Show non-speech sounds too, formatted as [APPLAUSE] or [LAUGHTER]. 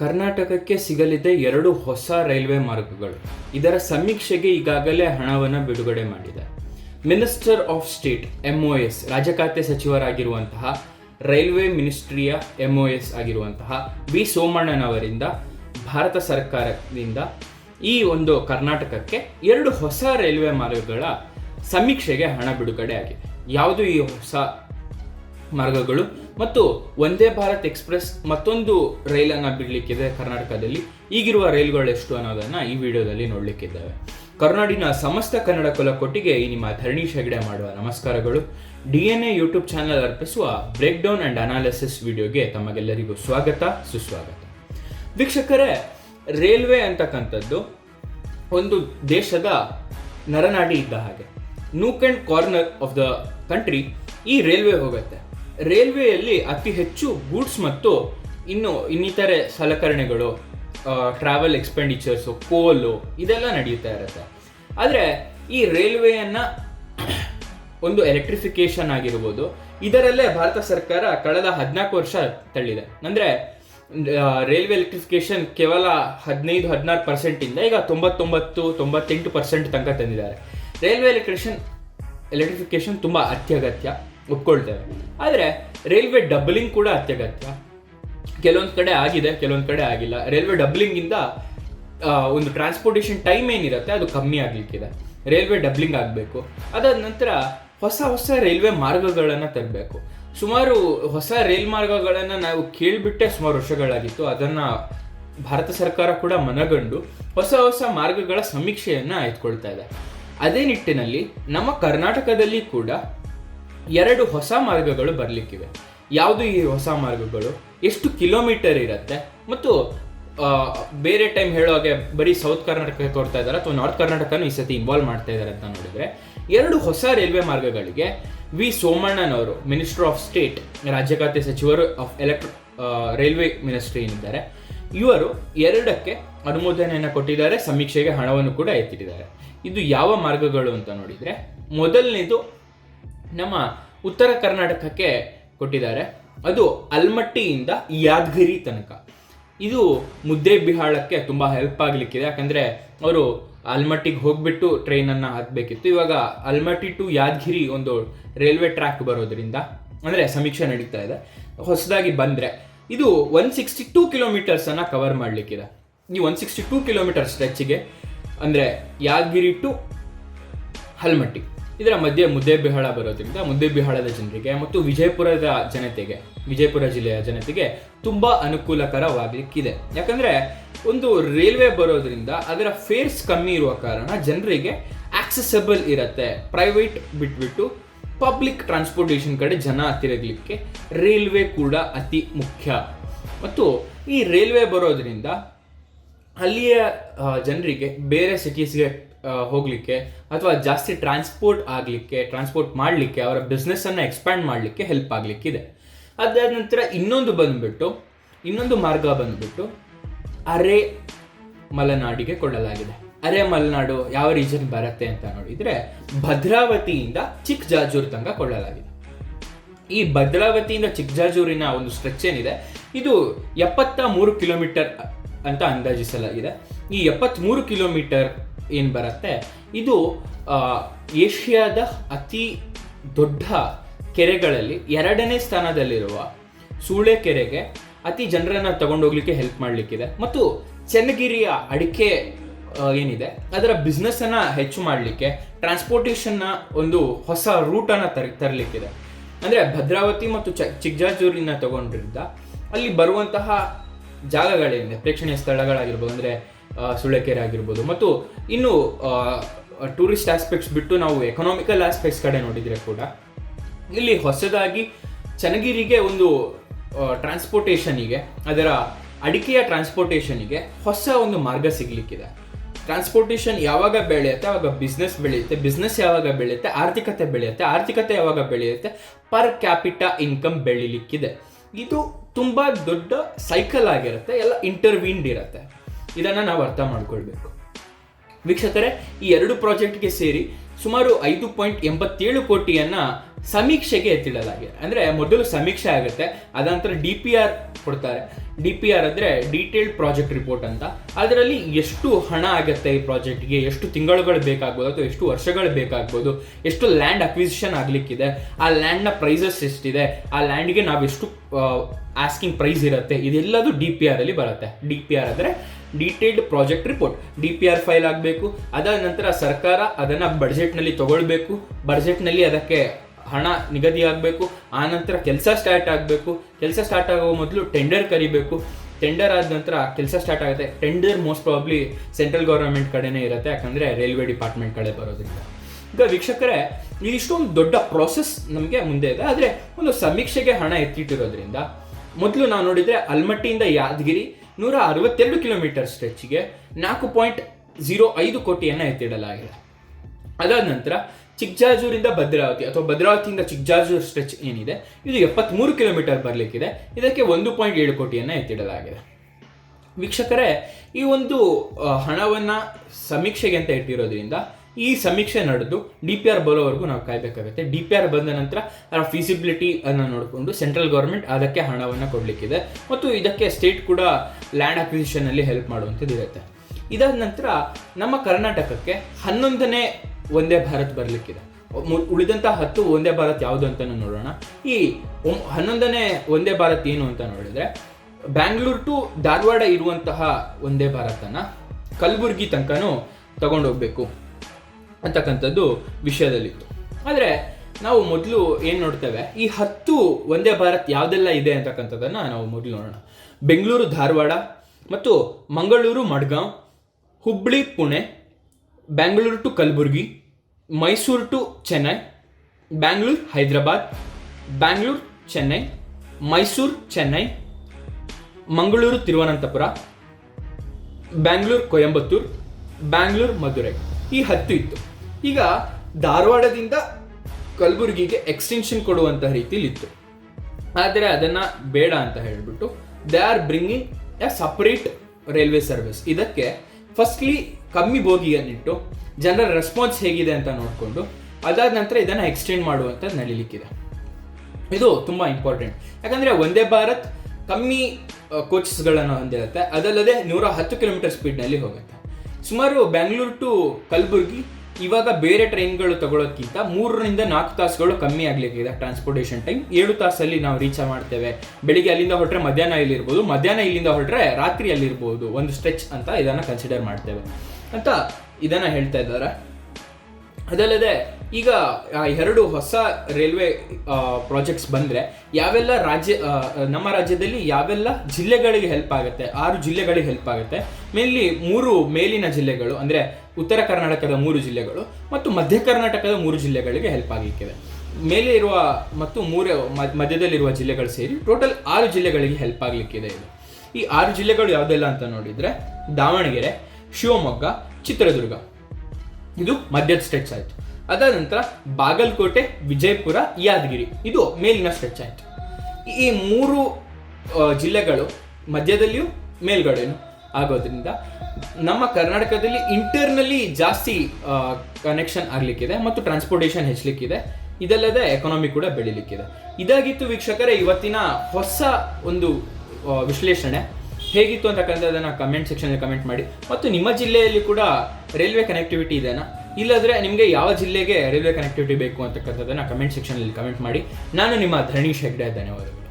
ಕರ್ನಾಟಕಕ್ಕೆ ಸಿಗಲಿದೆ ಎರಡು ಹೊಸ ರೈಲ್ವೆ ಮಾರ್ಗಗಳು. ಇದರ ಸಮೀಕ್ಷೆಗೆ ಈಗಾಗಲೇ ಹಣವನ್ನು ಬಿಡುಗಡೆ ಮಾಡಿದೆ. ಮಿನಿಸ್ಟರ್ ಆಫ್ ಸ್ಟೇಟ್ ಎಂಒಎಸ್ ರಾಜಖಾತೆ ಸಚಿವರಾಗಿರುವಂತಹ ರೈಲ್ವೆ ಮಿನಿಸ್ಟ್ರಿಯ ಎಸ್ ಆಗಿರುವಂತಹ ವಿ ಸೋಮಣ್ಣನವರಿಂದ, ಭಾರತ ಸರ್ಕಾರದಿಂದ ಈ ಒಂದು ಕರ್ನಾಟಕಕ್ಕೆ ಎರಡು ಹೊಸ ರೈಲ್ವೆ ಮಾರ್ಗಗಳ ಸಮೀಕ್ಷೆಗೆ ಹಣ ಬಿಡುಗಡೆ ಆಗಿದೆ. ಯಾವುದು ಈ ಹೊಸ ಮಾರ್ಗಗಳು ಮತ್ತು ವಂದೇ ಭಾರತ್ ಎಕ್ಸ್ಪ್ರೆಸ್ ಮತ್ತೊಂದು ರೈಲನ್ನು ಬಿಡಲಿಕ್ಕಿದೆ ಕರ್ನಾಟಕದಲ್ಲಿ. ಈಗಿರುವ ರೈಲುಗಳು ಎಷ್ಟು ಅನ್ನೋದನ್ನ ಈ ವಿಡಿಯೋದಲ್ಲಿ ನೋಡಲಿಕ್ಕಿದ್ದೇವೆ. ಕರುನಾಡಿನ ಸಮಸ್ತ ಕನ್ನಡ ಕುಲಕೊಟ್ಟಿಗೆ ಈ ನಿಮ್ಮ ಧರಣಿ ಹೆಗಡೆ ಮಾಡುವ ನಮಸ್ಕಾರಗಳು. D N A YouTube channel ಅರ್ಪಿಸುವ ಬ್ರೇಕ್ ಡೌನ್ ಅಂಡ್ ಅನಾಲಿಸಿಸ್ ವಿಡಿಯೋಗೆ ತಮಗೆಲ್ಲರಿಗೂ ಸ್ವಾಗತ, ಸುಸ್ವಾಗತ. ವೀಕ್ಷಕರೇ, ರೈಲ್ವೆ ಅಂತಕ್ಕಂಥದ್ದು ಒಂದು ದೇಶದ ನರನಾಡಿ ಇದ್ದ ಹಾಗೆ. Nook and corner of the country ಈ ರೈಲ್ವೆ ಹೋಗುತ್ತೆ. ರೈಲ್ವೆಯಲ್ಲಿ ಅತಿ ಹೆಚ್ಚು ಗೂಡ್ಸ್ ಮತ್ತು ಇನ್ನು ಇನ್ನಿತರೆ ಸಲಕರಣೆಗಳು ಟ್ರಾವೆಲ್ ಎಕ್ಸ್ಪೆಂಡಿಚರ್ಸು ಕೋಲು ಇದೆಲ್ಲ ನಡೆಯುತ್ತಾ ಇರುತ್ತೆ. ಆದರೆ ಈ ರೈಲ್ವೆಯನ್ನು [COUGHS] ಒಂದು ಎಲೆಕ್ಟ್ರಿಫಿಕೇಶನ್ ಆಗಿರ್ಬೋದು, ಇದರಲ್ಲೇ ಭಾರತ ಸರ್ಕಾರ ಕಳೆದ ಹದಿನಾಲ್ಕು ವರ್ಷ ತಳ್ಳಿದೆ. ಅಂದರೆ ರೈಲ್ವೆ ಎಲೆಕ್ಟ್ರಿಫಿಕೇಶನ್ ಕೇವಲ ಹದಿನೈದು, ಹದಿನಾರು ಪರ್ಸೆಂಟಿಂದ ಈಗ ತೊಂಬತ್ತೊಂಬತ್ತು, ತೊಂಬತ್ತೆಂಟು ಪರ್ಸೆಂಟ್ ತನಕ ತಂದಿದ್ದಾರೆ. ರೈಲ್ವೆ ಎಲೆಕ್ಟ್ರಿಷನ್ ಎಲೆಕ್ಟ್ರಿಫಿಕೇಶನ್ ತುಂಬ ಅತ್ಯಗತ್ಯ. ಒಪ್ಕೊಳ್ತೇವೆ. ಆದರೆ ರೈಲ್ವೆ ಡಬ್ಲಿಂಗ್ ಕೂಡ ಅತ್ಯಗತ್ಯ. ಕೆಲವೊಂದು ಕಡೆ ಆಗಿದೆ, ಕೆಲವೊಂದು ಕಡೆ ಆಗಿಲ್ಲ. ರೈಲ್ವೆ ಡಬ್ಲಿಂಗಿಂದ ಒಂದು ಟ್ರಾನ್ಸ್ಪೋರ್ಟೇಷನ್ ಟೈಮ್ ಏನಿರುತ್ತೆ, ಅದು ಕಮ್ಮಿ ಆಗಲಿಕ್ಕಿದೆ. ರೈಲ್ವೆ ಡಬ್ಲಿಂಗ್ ಆಗಬೇಕು. ಅದಾದ ನಂತರ ಹೊಸ ಹೊಸ ರೈಲ್ವೆ ಮಾರ್ಗಗಳನ್ನು ತರಬೇಕು. ಸುಮಾರು ಹೊಸ ರೈಲ್ ಮಾರ್ಗಗಳನ್ನು ನಾವು ಕೇಳಿಬಿಟ್ಟೆ ಸುಮಾರು ವರ್ಷಗಳಾಗಿತ್ತು. ಅದನ್ನು ಭಾರತ ಸರ್ಕಾರ ಕೂಡ ಮನಗಂಡು ಹೊಸ ಹೊಸ ಮಾರ್ಗಗಳ ಸಮೀಕ್ಷೆಯನ್ನು ಆಯ್ದುಕೊಳ್ತಾ ಇದೆ. ಅದೇ ನಿಟ್ಟಿನಲ್ಲಿ ನಮ್ಮ ಕರ್ನಾಟಕದಲ್ಲಿ ಕೂಡ ಎರಡು ಹೊಸ ಮಾರ್ಗಗಳು ಬರಲಿಕ್ಕಿವೆ. ಯಾವುದು ಈ ಹೊಸ ಮಾರ್ಗಗಳು? ಎಷ್ಟು ಕಿಲೋಮೀಟರ್ ಇರುತ್ತೆ? ಮತ್ತು ಬೇರೆ ಟೈಮ್ ಹೇಳೋ ಹಾಗೆ ಬರೀ ಸೌತ್ ಕರ್ನಾಟಕಕ್ಕೆ ತೋರ್ತಾ ಇದ್ದಾರೆ ಅಥವಾ ನಾರ್ತ್ ಕರ್ನಾಟಕನೂ ಈ ಸತಿ ಇನ್ವಾಲ್ವ್ ಮಾಡ್ತಾ ಇದ್ದಾರೆ ಅಂತ ನೋಡಿದ್ರೆ, ಎರಡು ಹೊಸ ರೈಲ್ವೆ ಮಾರ್ಗಗಳಿಗೆ ವಿ ಸೋಮಣ್ಣನವರು ಮಿನಿಸ್ಟರ್ ಆಫ್ ಸ್ಟೇಟ್ ರಾಜ್ಯ ಖಾತೆ ಸಚಿವರು ಆಫ್ ಎಲೆಕ್ಟ್ರ ರೈಲ್ವೆ ಮಿನಿಸ್ಟ್ರಿ ಏನಿದ್ದಾರೆ ಇವರು ಎರಡಕ್ಕೆ ಅನುಮೋದನೆಯನ್ನು ಕೊಟ್ಟಿದ್ದಾರೆ, ಸಮೀಕ್ಷೆಗೆ ಹಣವನ್ನು ಕೂಡ ಎತ್ತಿಟ್ಟಿದ್ದಾರೆ. ಇದು ಯಾವ ಮಾರ್ಗಗಳು ಅಂತ ನೋಡಿದರೆ, ಮೊದಲನೇದು ನಮ್ಮ ಉತ್ತರ ಕರ್ನಾಟಕಕ್ಕೆ ಕೊಟ್ಟಿದ್ದಾರೆ. ಅದು ಅಲ್ಮಟ್ಟಿಯಿಂದ ಯಾದಗಿರಿ ತನಕ. ಇದು ಮುದ್ದೇಬಿಹಾಳಕ್ಕೆ ತುಂಬ ಹೆಲ್ಪ್ ಆಗಲಿಕ್ಕಿದೆ. ಯಾಕಂದರೆ ಅವರು ಅಲ್ಮಟ್ಟಿಗೆ ಹೋಗ್ಬಿಟ್ಟು ಟ್ರೈನನ್ನು ಹತ್ತಬೇಕಿತ್ತು ಇವಾಗ ಅಲ್ಮಟ್ಟಿ ಟು ಯಾದಗಿರಿ ಒಂದು ರೈಲ್ವೆ ಟ್ರ್ಯಾಕ್ ಬರೋದ್ರಿಂದ, ಅಂದರೆ ಸಮೀಕ್ಷೆ ನಡೀತಾ ಇದೆ. ಹೊಸದಾಗಿ ಬಂದರೆ ಇದು ಒನ್ ಸಿಕ್ಸ್ಟಿ ಟೂ ಕಿಲೋಮೀಟರ್ಸನ್ನು ಕವರ್ ಮಾಡಲಿಕ್ಕಿದೆ. ಈ ಒನ್ ಸಿಕ್ಸ್ಟಿ ಟೂ ಕಿಲೋಮೀಟರ್ ಸ್ಟ್ರೆಚ್ಗೆ ಅಂದರೆ ಯಾದಗಿರಿ ಟು ಹಲ್ಮಟ್ಟಿ ಇದರ ಮಧ್ಯೆ ಮುದ್ದೇಬಿಹಾಳ ಬರೋದ್ರಿಂದ ಮುದ್ದೇಬಿಹಾಳದ ಜನರಿಗೆ ಮತ್ತು ವಿಜಯಪುರದ ಜನತೆಗೆ, ವಿಜಯಪುರ ಜಿಲ್ಲೆಯ ಜನತೆಗೆ ತುಂಬ ಅನುಕೂಲಕರವಾಗಲಿಕ್ಕಿದೆ ಯಾಕಂದರೆ ಒಂದು ರೈಲ್ವೆ ಬರೋದ್ರಿಂದ ಅದರ ಫೇರ್ಸ್ ಕಮ್ಮಿ ಇರುವ ಕಾರಣ ಜನರಿಗೆ ಆಕ್ಸೆಸಬಲ್ ಇರುತ್ತೆ. ಪ್ರೈವೇಟ್ ಬಿಟ್ಬಿಟ್ಟು ಪಬ್ಲಿಕ್ ಟ್ರಾನ್ಸ್ಪೋರ್ಟೇಷನ್ ಕಡೆ ಜನ ತಿರುಗಲಿಕ್ಕೆ ರೈಲ್ವೆ ಕೂಡ ಅತಿ ಮುಖ್ಯ. ಮತ್ತು ಈ ರೈಲ್ವೆ ಬರೋದ್ರಿಂದ ಅಲ್ಲಿಯ ಜನರಿಗೆ ಬೇರೆ ಸಿಟೀಸ್ಗೆ ಹೋಗಲಿಕ್ಕೆ ಅಥವಾ ಜಾಸ್ತಿ ಟ್ರಾನ್ಸ್ಪೋರ್ಟ್ ಆಗಲಿಕ್ಕೆ ಟ್ರಾನ್ಸ್ಪೋರ್ಟ್ ಮಾಡಲಿಕ್ಕೆ, ಅವರ ಬಿಸ್ನೆಸ್ಸನ್ನು ಎಕ್ಸ್ಪ್ಯಾಂಡ್ ಮಾಡಲಿಕ್ಕೆ ಹೆಲ್ಪ್ ಆಗಲಿಕ್ಕಿದೆ. ಅದಾದ ನಂತರ ಇನ್ನೊಂದು ಬಂದ್ಬಿಟ್ಟು, ಇನ್ನೊಂದು ಮಾರ್ಗ ಬಂದ್ಬಿಟ್ಟು ಅರೆ ಮಲೆನಾಡಿಗೆ ಕೊಡಲಾಗಿದೆ ಅರೆ ಮಲೆನಾಡು ಯಾವ ರೀಜನ್ ಬರುತ್ತೆ ಅಂತ ನೋಡಿದರೆ ಭದ್ರಾವತಿಯಿಂದ ಚಿಕ್ಕ ಜಾಜೂರ್ ತನಕ ಕೊಡಲಾಗಿದೆ ಈ ಭದ್ರಾವತಿಯಿಂದ ಚಿಕ್ಕಜಾಜೂರಿನ ಒಂದು ಸ್ಟ್ರೆಚ್ ಏನಿದೆ, ಇದು ಎಪ್ಪತ್ತ ಮೂರು ಕಿಲೋಮೀಟರ್ ಅಂತ ಅಂದಾಜಿಸಲಾಗಿದೆ. ಈ ಎಪ್ಪತ್ತ್ಮೂರು ಕಿಲೋಮೀಟರ್ ಏನು ಬರುತ್ತೆ? ಇದು ಏಷ್ಯಾದ ಅತಿ ದೊಡ್ಡ ಕೆರೆಗಳಲ್ಲಿ ಎರಡನೇ ಸ್ಥಾನದಲ್ಲಿರುವ ಸೂಳೆ ಕೆರೆಗೆ ಅತಿ ಜನರನ್ನು ತಗೊಂಡೋಗ್ಲಿಕ್ಕೆ ಹೆಲ್ಪ್ ಮಾಡಲಿಕ್ಕಿದೆ. ಮತ್ತು ಚನ್ನಗಿರಿಯ ಅಡಿಕೆ ಏನಿದೆ, ಅದರ ಬಿಸ್ನೆಸ್ಸನ್ನು ಹೆಚ್ಚು ಮಾಡಲಿಕ್ಕೆ ಟ್ರಾನ್ಸ್ಪೋರ್ಟೇಷನ್ನ ಒಂದು ಹೊಸ ರೂಟನ್ನು ತರ, ತರಲಿಕ್ಕಿದೆ. ಅಂದರೆ ಭದ್ರಾವತಿ ಮತ್ತು ಚ ಚಿಕ್ಕಜಾಜೂರಿನ ತಗೊಂಡ್ರಿಂದ ಅಲ್ಲಿ ಬರುವಂತಹ ಜಾಗಗಳೇನಿದೆ ಪ್ರೇಕ್ಷಣೀಯ ಸ್ಥಳಗಳಾಗಿರ್ಬೋದು, ಅಂದರೆ ಸುಳೆಕೆರೆ ಆಗಿರ್ಬೋದು. ಮತ್ತು ಇನ್ನು ಟೂರಿಸ್ಟ್ ಆಸ್ಪೆಕ್ಟ್ಸ್ ಬಿಟ್ಟು ನಾವು ಎಕನಾಮಿಕಲ್ ಆಸ್ಪೆಕ್ಟ್ಸ್ ಕಡೆ ನೋಡಿದರೆ ಕೂಡ, ಇಲ್ಲಿ ಹೊಸದಾಗಿ ಚನ್ನಗಿರಿಗೆ ಒಂದು ಟ್ರಾನ್ಸ್ಪೋರ್ಟೇಷನಿಗೆ ಅದರ ಅಡಿಕೆಯ ಟ್ರಾನ್ಸ್ಪೋರ್ಟೇಷನಿಗೆ ಹೊಸ ಒಂದು ಮಾರ್ಗ ಸಿಗಲಿಕ್ಕಿದೆ. ಟ್ರಾನ್ಸ್ಪೋರ್ಟೇಷನ್ ಯಾವಾಗ ಬೆಳೆಯುತ್ತೆ ಆವಾಗ ಬಿಸ್ನೆಸ್ ಬೆಳೆಯುತ್ತೆ ಬಿಸ್ನೆಸ್ ಯಾವಾಗ ಬೆಳೆಯುತ್ತೆ, ಆರ್ಥಿಕತೆ ಬೆಳೆಯುತ್ತೆ, ಆರ್ಥಿಕತೆ ಯಾವಾಗ ಬೆಳೆಯುತ್ತೆ ಪರ್ ಕ್ಯಾಪಿಟಾ ಇನ್ಕಮ್ ಬೆಳಿಲಿಕ್ಕಿದೆ. ಇದು ತುಂಬ ದೊಡ್ಡ ಸೈಕಲ್ ಆಗಿರುತ್ತೆ, ಎಲ್ಲ ಇಂಟರ್ವೀನ್ಡ್ ಇರುತ್ತೆ. ಇದನ್ನು ನಾವು ಅರ್ಥ ಮಾಡ್ಕೊಳ್ಬೇಕು. ವೀಕ್ಷಕರೇ, ಈ ಎರಡು ಪ್ರಾಜೆಕ್ಟ್ಗೆ ಸೇರಿ ಸುಮಾರು ಐದು ಪಾಯಿಂಟ್ ಎಂಬತ್ತೇಳು ಕೋಟಿಯನ್ನ ಸಮೀಕ್ಷೆಗೆ ಎತ್ತಿಡಲಾಗಿದೆ. ಅಂದ್ರೆ ಮೊದಲು ಸಮೀಕ್ಷೆ ಆಗುತ್ತೆ ಅದಂತರ ಡಿ ಪಿ ಆರ್ ಕೊಡ್ತಾರೆ. ಡಿ ಪಿ ಆರ್ ಅಂದರೆ ಡೀಟೇಲ್ಡ್ ಪ್ರಾಜೆಕ್ಟ್ ರಿಪೋರ್ಟ್ ಅಂತ. ಅದರಲ್ಲಿ ಎಷ್ಟು ಹಣ ಆಗುತ್ತೆ ಈ ಪ್ರಾಜೆಕ್ಟ್ಗೆ, ಎಷ್ಟು ತಿಂಗಳುಗಳು ಬೇಕಾಗ್ಬೋದು ಅಥವಾ ಎಷ್ಟು ವರ್ಷಗಳು ಬೇಕಾಗ್ಬೋದು, ಎಷ್ಟು ಲ್ಯಾಂಡ್ ಅಕ್ವಿಸಿಷನ್ ಆಗ್ಲಿಕ್ಕಿದೆ, ಆ ಲ್ಯಾಂಡ್ನ ಪ್ರೈಸಸ್ ಎಷ್ಟಿದೆ, ಆ ಲ್ಯಾಂಡ್ಗೆ ನಾವು ಎಷ್ಟು ಆಸ್ಕಿಂಗ್ ಪ್ರೈಸ್ ಇರುತ್ತೆ, ಇದೆಲ್ಲದು ಡಿ ಪಿ ಆರಲ್ಲಿ ಬರುತ್ತೆ. ಡಿ ಪಿ ಆರ್ ಅಂದರೆ detailed project report D P R file ಆಗಬೇಕು. ಅದಾದ ನಂತರ ಸರ್ಕಾರ ಅದನ್ನು ಬಡ್ಜೆಟ್ನಲ್ಲಿ ತಗೊಳ್ಬೇಕು. ಬಡ್ಜೆಟ್ನಲ್ಲಿ ಅದಕ್ಕೆ ಹಣ ನಿಗದಿ ಆಗಬೇಕು. ಆನಂತರ ಕೆಲಸ ಸ್ಟಾರ್ಟ್ ಆಗಬೇಕು. ಕೆಲಸ ಸ್ಟಾರ್ಟ್ ಆಗೋ ಮೊದಲು ಟೆಂಡರ್ ಕರಿಬೇಕು. ಟೆಂಡರ್ ಆದ ನಂತರ ಕೆಲಸ ಸ್ಟಾರ್ಟ್ ಆಗುತ್ತೆ. Tender most probably central government ಕಡೆನೇ ಇರುತ್ತೆ. ಯಾಕಂದರೆ ರೈಲ್ವೆ ಡಿಪಾರ್ಟ್ಮೆಂಟ್ ಕಡೆ ಬರೋದ್ರಿಂದ. ಈಗ ವೀಕ್ಷಕರೇ ಇದಿಷ್ಟೊಂದು ದೊಡ್ಡ ಪ್ರಾಸೆಸ್ ನಮಗೆ ಮುಂದೆ ಇದೆ. ಆದರೆ ಒಂದು ಸಮೀಕ್ಷೆಗೆ ಹಣ ಎತ್ತಿಟ್ಟಿರೋದ್ರಿಂದ, ಮೊದಲು ನಾವು ನೋಡಿದರೆ ಅಲ್ಮಟ್ಟಿಯಿಂದ ಯಾದಗಿರಿ ನೂರ ಅರವತ್ತೆರಡು ಕಿಲೋಮೀಟರ್ ಸ್ಟ್ರೆಚ್ಗೆ ನಾಲ್ಕು ಪಾಯಿಂಟ್ ಜೀರೋ ಐದು ಕೋಟಿಯನ್ನು ಎತ್ತಿಡಲಾಗಿದೆ. ಅದಾದ ನಂತರ ಚಿಕ್ಕಜಾಜೂರಿಂದ ಭದ್ರಾವತಿ ಅಥವಾ ಭದ್ರಾವತಿಯಿಂದ ಚಿಕ್ಕಜಾಜೂರ್ ಸ್ಟ್ರೆಚ್ ಏನಿದೆ, ಇದು ಎಪ್ಪತ್ತ್ಮೂರು ಕಿಲೋಮೀಟರ್ ಬರಲಿಕ್ಕಿದೆ. ಇದಕ್ಕೆ ಒಂದು ಪಾಯಿಂಟ್ ಏಳು ಕೋಟಿಯನ್ನು ಎತ್ತಿಡಲಾಗಿದೆ. ವೀಕ್ಷಕರೇ, ಈ ಒಂದು ಹಣವನ್ನು ಹಣವನ್ನ ಸಮೀಕ್ಷೆಗೆ ಅಂತ ಇಟ್ಟಿರೋದ್ರಿಂದ ಈ ಸಮೀಕ್ಷೆ ನಡೆದು ಡಿ ಪಿ ಆರ್ ಬರೋವರೆಗೂ ನಾವು ಕಾಯಬೇಕಾಗುತ್ತೆ. ಡಿ ಪಿ ಆರ್ ಬಂದ ನಂತರ ಅದರ ಫೀಸಿಬಿಲಿಟಿ ಅನ್ನು ನೋಡಿಕೊಂಡು ಸೆಂಟ್ರಲ್ ಗೌರ್ಮೆಂಟ್ ಅದಕ್ಕೆ ಹಣವನ್ನು ಕೊಡಲಿಕ್ಕಿದೆ. ಮತ್ತು ಇದಕ್ಕೆ ಸ್ಟೇಟ್ ಕೂಡ ಲ್ಯಾಂಡ್ ಅಕ್ವಿಸಿಷನ್ ಅಲ್ಲಿ ಹೆಲ್ಪ್ ಮಾಡುವಂಥದ್ದು ಇರುತ್ತೆ. ಇದಾದ ನಂತರ ನಮ್ಮ ಕರ್ನಾಟಕಕ್ಕೆ ಹನ್ನೊಂದನೇ ಒಂದೇ ಭಾರತ್ ಬರಲಿಕ್ಕಿದೆ. ಉಳಿದಂಥ ಹತ್ತು ಒಂದೇ ಭಾರತ್ ಯಾವುದು ಅಂತ ನೋಡೋಣ. ಈ ಹನ್ನೊಂದನೇ ಒಂದೇ ಭಾರತ್ ಏನು ಅಂತ ನೋಡಿದರೆ ಬ್ಯಾಂಗ್ಳೂರ್ ಟು ಧಾರವಾಡ ಇರುವಂತಹ ಒಂದೇ ಭಾರತನ ಕಲಬುರ್ಗಿ ತನಕನೂ ತಗೊಂಡೋಗ್ಬೇಕು. ಅಂತಕ್ಕಂಥದ್ದು ವಿಷಯದಲ್ಲಿತ್ತು. ಆದರೆ ನಾವು ಮೊದಲು ಏನು ನೋಡ್ತೇವೆ? ಈ ಹತ್ತು ಒಂದೇ ಭಾರತ್ ಯಾವುದೆಲ್ಲ ಇದೆ ಅಂತಕ್ಕಂಥದ್ದನ್ನು ನಾವು ಮೊದಲು ನೋಡೋಣ. ಬೆಂಗಳೂರು, ಧಾರವಾಡ ಮತ್ತು ಮಂಗಳೂರು, ಮಡ್ಗಾಂವ್ ಹುಬ್ಬಳ್ಳಿ ಪುಣೆ, ಬ್ಯಾಂಗ್ಳೂರು ಟು ಕಲಬುರ್ಗಿ, ಮೈಸೂರು ಟು ಚೆನ್ನೈ, ಬ್ಯಾಂಗ್ಳೂರು, ಹೈದರಾಬಾದ್, ಬ್ಯಾಂಗ್ಳೂರು, ಚೆನ್ನೈ, ಮೈಸೂರು, ಚೆನ್ನೈ, ಮಂಗಳೂರು, ತಿರುವನಂತಪುರ, ಬ್ಯಾಂಗ್ಳೂರು, ಕೊಯಂಬತ್ತೂರು, ಬ್ಯಾಂಗ್ಳೂರು, ಮಧುರೈ. ಈ ಹತ್ತು ಇತ್ತು. ಈಗ ಧಾರವಾಡದಿಂದ ಕಲಬುರಗಿಗೆ ಎಕ್ಸ್ಟೆನ್ಷನ್ ಕೊಡುವಂತಹ ರೀತಿಲಿ ಇತ್ತು. ಆದರೆ ಅದನ್ನ ಬೇಡ ಅಂತ ಹೇಳಿಬಿಟ್ಟು they are bringing a separate railway service ಇದಕ್ಕೆ ಫಸ್ಟ್ಲಿ ಕಮ್ಮಿ ಬೋಗಿಯನ್ನಿಟ್ಟು ಜನರ ರೆಸ್ಪಾನ್ಸ್ ಹೇಗಿದೆ ಅಂತ ನೋಡಿಕೊಂಡು ಅದಾದ ನಂತರ ಇದನ್ನು ಎಕ್ಸ್ಟೆಂಡ್ ಮಾಡುವಂಥದ್ದು ನಡೀಲಿಕ್ಕಿದೆ. ಇದು ತುಂಬ ಇಂಪಾರ್ಟೆಂಟ್ ಯಾಕಂದರೆ ಒಂದೇ ಭಾರತ್ ಕಮ್ಮಿ ಕೋಚಸ್ಗಳನ್ನು ಹೊಂದಿರುತ್ತೆ. ಅದಲ್ಲದೆ ನೂರ ಹತ್ತು ಕಿಲೋಮೀಟರ್ ಸ್ಪೀಡ್ನಲ್ಲಿ ಹೋಗುತ್ತೆ. ಸುಮಾರು ಬೆಂಗಳೂರು ಟು ಕಲಬುರ್ಗಿ ಇವಾಗ ಬೇರೆ ಟ್ರೈನ್ಗಳು ತಗೊಳ್ಳೋಕ್ಕಿಂತ ಮೂರರಿಂದ ನಾಲ್ಕು ತಾಸುಗಳು ಕಮ್ಮಿ ಆಗಲಿಕ್ಕಿದೆ ಟ್ರಾನ್ಸ್ಪೋರ್ಟೇಷನ್ ಟೈಮ್ ಏಳು ತಾಸಲ್ಲಿ ನಾವು ರೀಚ್ ಮಾಡ್ತೇವೆ. ಬೆಳಿಗ್ಗೆ ಅಲ್ಲಿಂದ ಹೊರಟ್ರೆ ಮಧ್ಯಾಹ್ನ ಇಲ್ಲಿರ್ಬೋದು, ಮಧ್ಯಾಹ್ನ ಇಲ್ಲಿಂದ ಹೊರಟ್ರೆ ರಾತ್ರಿ ಅಲ್ಲಿರ್ಬೋದು. ಒಂದು ಸ್ಟ್ರೆಚ್ ಅಂತ ಇದನ್ನು ಕನ್ಸಿಡರ್ ಮಾಡ್ತೇವೆ. ಅಂತ ಇದನ್ನು ಹೇಳ್ತಾ ಇದ್ದಾರೆ. ಅದಲ್ಲದೆ ಈಗ ಎರಡು ಹೊಸ ರೈಲ್ವೆ ಪ್ರಾಜೆಕ್ಟ್ಸ್ ಬಂದರೆ ಯಾವೆಲ್ಲ ರಾಜ್ಯ ನಮ್ಮ ರಾಜ್ಯದಲ್ಲಿ ಯಾವೆಲ್ಲ ಜಿಲ್ಲೆಗಳಿಗೆ ಹೆಲ್ಪ್ ಆಗುತ್ತೆ, ಆರು ಜಿಲ್ಲೆಗಳಿಗೆ ಹೆಲ್ಪ್ ಆಗುತ್ತೆ. ಮೇನ್ಲಿ ಮೂರು ಮೇಲಿನ ಜಿಲ್ಲೆಗಳು, ಅಂದರೆ ಉತ್ತರ ಕರ್ನಾಟಕದ ಮೂರು ಜಿಲ್ಲೆಗಳು ಮತ್ತು ಮಧ್ಯ ಕರ್ನಾಟಕದ ಮೂರು ಜಿಲ್ಲೆಗಳಿಗೆ ಹೆಲ್ಪ್ ಆಗಲಿಕ್ಕಿದೆ. ಮೇಲೆ ಇರುವ ಮತ್ತು ಮೂರು ಮಧ್ಯದಲ್ಲಿರುವ ಜಿಲ್ಲೆಗಳು ಸೇರಿ ಟೋಟಲ್ ಆರು ಜಿಲ್ಲೆಗಳಿಗೆ ಹೆಲ್ಪ್ ಆಗಲಿಕ್ಕಿದೆ ಇದು. ಈ ಆರು ಜಿಲ್ಲೆಗಳು ಯಾವುದೆಲ್ಲ ಅಂತ ನೋಡಿದರೆ, ದಾವಣಗೆರೆ, ಶಿವಮೊಗ್ಗ, ಚಿತ್ರದುರ್ಗ. ಇದು ಮಧ್ಯದ ಸ್ಟೇಟ್ಸ್ ಆಯಿತು. ಅದಾದ ನಂತರ ಬಾಗಲಕೋಟೆ, ವಿಜಯಪುರ, ಯಾದಗಿರಿ. ಇದು ಮೇಲಿನ ಸ್ಟ್ರೆಚ್ ಆಯಿತು. ಈ ಮೂರು ಜಿಲ್ಲೆಗಳು ಮಧ್ಯದಲ್ಲಿಯೂ ಮೇಲ್ಗಡೆನು ಆಗೋದ್ರಿಂದ ನಮ್ಮ ಕರ್ನಾಟಕದಲ್ಲಿ ಇಂಟರ್ನಲ್ಲಿ ಜಾಸ್ತಿ ಕನೆಕ್ಷನ್ ಆಗಲಿಕ್ಕಿದೆ ಮತ್ತು ಟ್ರಾನ್ಸ್ಪೋರ್ಟೇಷನ್ ಹೆಚ್ಚಲಿಕ್ಕಿದೆ. ಇದಲ್ಲದೆ ಎಕಾನಮಿ ಕೂಡ ಬೆಳಿಲಿಕ್ಕಿದೆ. ಇದಾಗಿತ್ತು ವೀಕ್ಷಕರೇ, ಇವತ್ತಿನ ಹೊಸ ಒಂದು ವಿಶ್ಲೇಷಣೆ. ಹೇಗಿತ್ತು ಅಂತಕ್ಕಂಥದ್ದನ್ನು ಕಮೆಂಟ್ ಸೆಕ್ಷನಲ್ಲಿ ಕಮೆಂಟ್ ಮಾಡಿ. ಮತ್ತು ನಿಮ್ಮ ಜಿಲ್ಲೆಯಲ್ಲಿ ಕೂಡ ರೈಲ್ವೆ ಕನೆಕ್ಟಿವಿಟಿ ಇದೆನಾ? ಇಲ್ಲದ್ರೆ ನಿಮಗೆ ಯಾವ ಜಿಲ್ಲೆಗೆ ರೈಲ್ವೆ ಕನೆಕ್ಟಿವಿಟಿ ಬೇಕು ಅಂತಕ್ಕಂಥದ್ದನ್ನು ಕಮೆಂಟ್ ಸೆಕ್ಷನಲ್ಲಿ ಕಮೆಂಟ್ ಮಾಡಿ. ನಾನು ನಿಮ್ಮ ಧರಣಿ ಹೆಗ್ಡೆ ಧನ್ಯವಾದಗಳು.